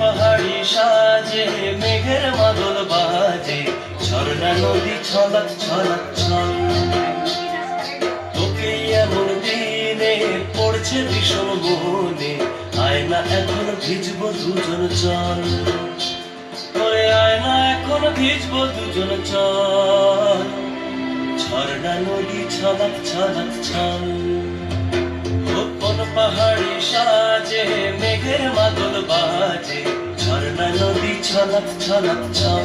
পাহাড়ি সাজে, মেঘের মাদল বাজে। ঝর্ণা নদী ছলাক ছলাক ছল তোকে এমন দিনে পড়ছে ভীষণ মনে। আয়না এখন ভিজবো দুজন চল। ওরে আয়না এখন ভিজবো দুজন চল। ঝর্ণা নদী ছলাক ছলাক ছল গোপন পাহাড়ি সাজে মেঘের মাদল বাজে ঝর্ণা নদী ছলাক ছলাক ছল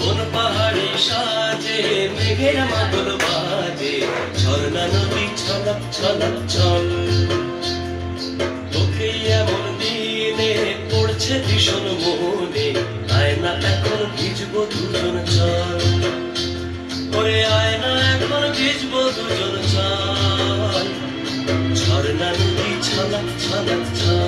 কোন পাহাড়ি সাজে, মেঘের মাদল বাজে, ঝর্ণা নদী ছলক ছলক ছল। তোকে এমন দিনে পড়ছে ভীষণ মনে, আয়না এখন ভিজবো দুজন চল। ওরে আয়না এখন ভিজবো দুজন চল। ঝর্ণা নদী ছলক ছলক ছল।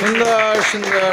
ছলক ছলক ছল সুন্দর সুন্দর